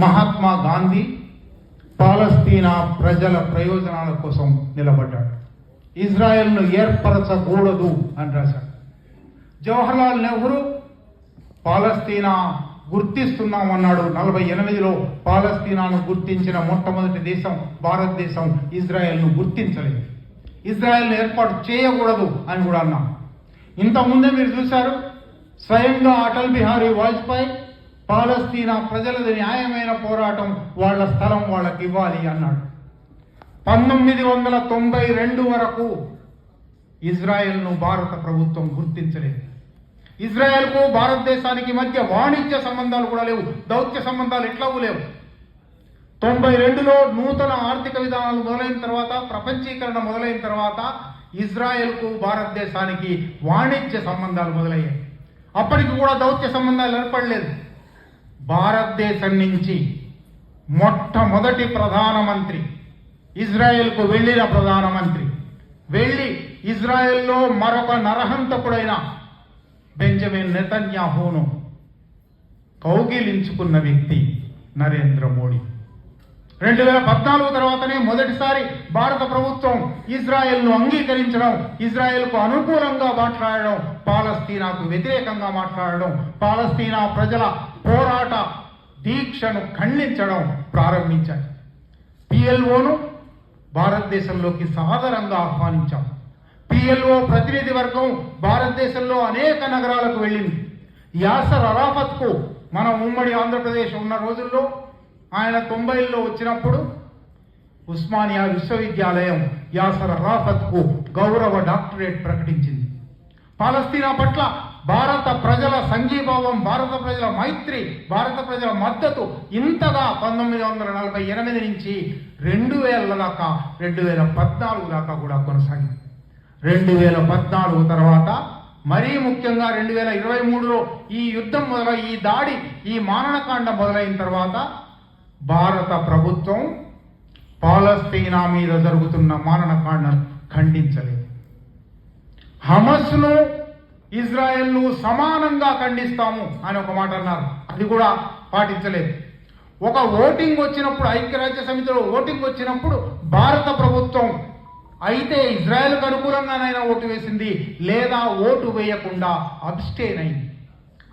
మహాత్మా గాంధీ పాలస్తీనా ప్రజల ప్రయోజనాల కోసం నిలబడ్డాడు. ఇజ్రాయెల్ను ఏర్పరచకూడదు అని రాశాడు. జవహర్లాల్ నెహ్రూ పాలస్తీనా గుర్తిస్తున్నామన్నాడు. నలభై ఎనిమిదిలో పాలస్తీనాను గుర్తించిన మొట్టమొదటి దేశం భారతదేశం ఇజ్రాయెల్ను గుర్తించలేదు. ఇజ్రాయెల్ను ఏర్పాటు చేయకూడదు అని కూడా అన్నాం. ఇంతకుముందే మీరు చూశారు స్వయంగా అటల్ బిహారీ వాజ్పేయి పాలస్తీనా ప్రజలది న్యాయమైన పోరాటం వాళ్ళ స్థలం వాళ్ళకి ఇవ్వాలి అన్నాడు. పంతొమ్మిది వందల తొంభై రెండు వరకు ఇజ్రాయెల్ను భారత ప్రభుత్వం గుర్తించలేదు. ఇజ్రాయెల్కు భారతదేశానికి మధ్య వాణిజ్య సంబంధాలు కూడా లేవు దౌత్య సంబంధాలు ఎట్లా లేవు. తొంభై రెండులో నూతన ఆర్థిక విధానాలు మొదలైన తర్వాత ప్రపంచీకరణ మొదలైన తర్వాత ఇజ్రాయెల్కు భారతదేశానికి వాణిజ్య సంబంధాలు మొదలయ్యాయి. అప్పటికి కూడా దౌత్య సంబంధాలు ఏర్పడలేదు. భారతదేశం నుంచి మొట్టమొదటి ప్రధానమంత్రి ఇజ్రాయెల్కు వెళ్ళిన ప్రధానమంత్రి వెళ్ళి ఇజ్రాయెల్లో మరొక నరహంతకుడైన బెంజమిన్ నెతన్యాహును కౌగిలించుకున్న వ్యక్తి నరేంద్ర మోడీ. రెండు వేల పద్నాలుగు తర్వాతనే మొదటిసారి భారత ప్రభుత్వం ఇజ్రాయెల్ను అంగీకరించడం ఇజ్రాయెల్కు అనుకూలంగా మాట్లాడడం పాలస్తీనాకు వ్యతిరేకంగా మాట్లాడడం పాలస్తీనా ప్రజల పోరాట దీక్షను ఖండించడం ప్రారంభించాయి. పిఎల్ఓను భారతదేశంలోకి సాదరంగా ఆహ్వానించాం. పిఎల్ఓ ప్రతినిధి వర్గం భారతదేశంలో అనేక నగరాలకు వెళ్ళింది. యాసర్ అరాఫత్కు మన ఉమ్మడి ఆంధ్రప్రదేశ్ ఉన్న రోజుల్లో ఆయన తొంభైలో వచ్చినప్పుడు ఉస్మానియా విశ్వవిద్యాలయం యాసర్ రాఫత్కు గౌరవ డాక్టరేట్ ప్రకటించింది. పాలస్తీనా పట్ల భారత ప్రజల సంఘీభావం భారత ప్రజల మైత్రి భారత ప్రజల మద్దతు ఇంతగా పంతొమ్మిది వందల నలభై ఎనిమిది నుంచి రెండు వేల దాకా రెండు వేల పద్నాలుగు దాకా కూడా కొనసాగింది. రెండు వేల పద్నాలుగు తర్వాత మరీ ముఖ్యంగా రెండు వేల ఇరవై మూడులో ఈ యుద్ధం మొదలై ఈ దాడి ఈ మారణకాండ మొదలైన తర్వాత భారత ప్రభుత్వం పాలస్తీనా మీద జరుగుతున్న మారణకాండను ఖండించలేదు. హమస్ను ఇజ్రాయెల్ను సమానంగా ఖండిస్తాము అని ఒక మాట అన్నారు. అది కూడా పాటించలేదు. ఒక ఓటింగ్ వచ్చినప్పుడు ఐక్యరాజ్య సమితిలో ఓటింగ్ వచ్చినప్పుడు భారత ప్రభుత్వం అయితే ఇజ్రాయెల్కు అనుకూలంగానైనా ఓటు వేసింది లేదా ఓటు వేయకుండా అబ్స్టేన్ అయింది.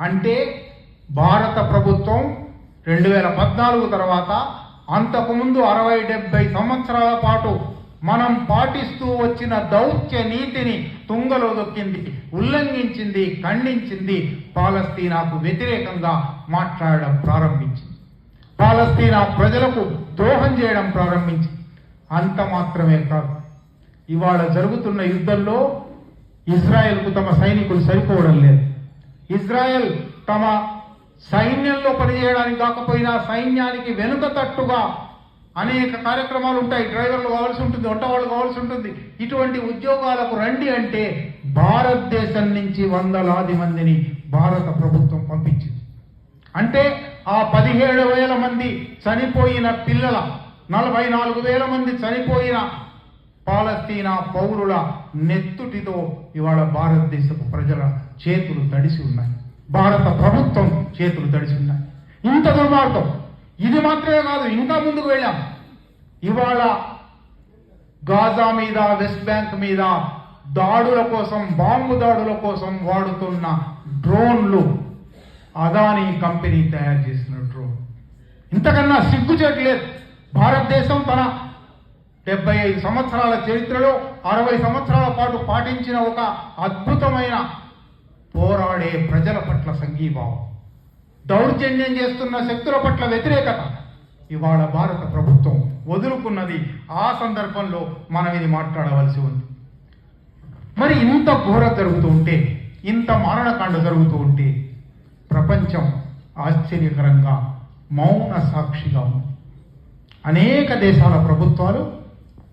అంటే భారత ప్రభుత్వం రెండు వేల పద్నాలుగు తర్వాత అంతకుముందు అరవై డెబ్బై సంవత్సరాల పాటు మనం పాటిస్తూ వచ్చిన దౌత్య నీతిని తుంగలో దొక్కింది ఉల్లంఘించింది ఖండించింది. పాలస్తీనాకు వ్యతిరేకంగా మాట్లాడడం ప్రారంభించింది. పాలస్తీనా ప్రజలకు ద్రోహం చేయడం ప్రారంభించింది. అంత మాత్రమే కాదు. ఇవాళ జరుగుతున్న యుద్ధంలో ఇజ్రాయెల్కు తమ సైనికులు సరిపోవడం లేదు. ఇజ్రాయెల్ తమ సైన్యంలో పనిచేయడానికి కాకపోయినా సైన్యానికి వెనుక తట్టుగా అనేక కార్యక్రమాలు ఉంటాయి. డ్రైవర్లు కావాల్సి ఉంటుంది వంటవాళ్ళు కావాల్సి ఉంటుంది. ఇటువంటి ఉద్యోగాలకు రండి అంటే భారతదేశం నుంచి వందలాది మందిని భారత ప్రభుత్వం పంపించింది. అంటే ఆ పదిహేడు వేల మంది చనిపోయిన పిల్లల నలభై నాలుగు వేల మంది చనిపోయిన పాలస్తీనా పౌరుల నెత్తుటితో ఇవాళ భారతదేశపు ప్రజల చేతులు తడిసి ఉన్నాయి. భారత ప్రభుత్వం చేతులు తడిసి ఇంత దుర్మార్గం ఇది మాత్రమే కాదు ఇంకా ముందుకు వెళ్ళాం. ఇవాళ గాజా మీద వెస్ట్ బ్యాంక్ మీద దాడుల కోసం బాంబు దాడుల కోసం వాడుతున్న డ్రోన్లు అదానీ కంపెనీ తయారు చేసిన డ్రోన్. ఇంతకన్నా సిగ్గుచేట్లేదు భారతదేశం తన డెబ్బై ఐదు సంవత్సరాల చరిత్రలో అరవై సంవత్సరాల పాటు పాటించిన ఒక అద్భుతమైన పోరాడే ప్రజల పట్ల సంఘీభావం. దౌర్జన్యం చేస్తున్న శక్తుల పట్ల వ్యతిరేకత. ఇవాళ భారత ప్రభుత్వం వదులుకున్నది ఆ సందర్భంలో మనం ఇది మాట్లాడవలసి ఉంది. మరి ఇంత ఘోర జరుగుతూ ఉంటే ఇంత మారణకాండ జరుగుతూ ఉంటే ప్రపంచం ఆశ్చర్యకరంగా మౌన సాక్షిగా ఉంది. అనేక దేశాల ప్రభుత్వాలు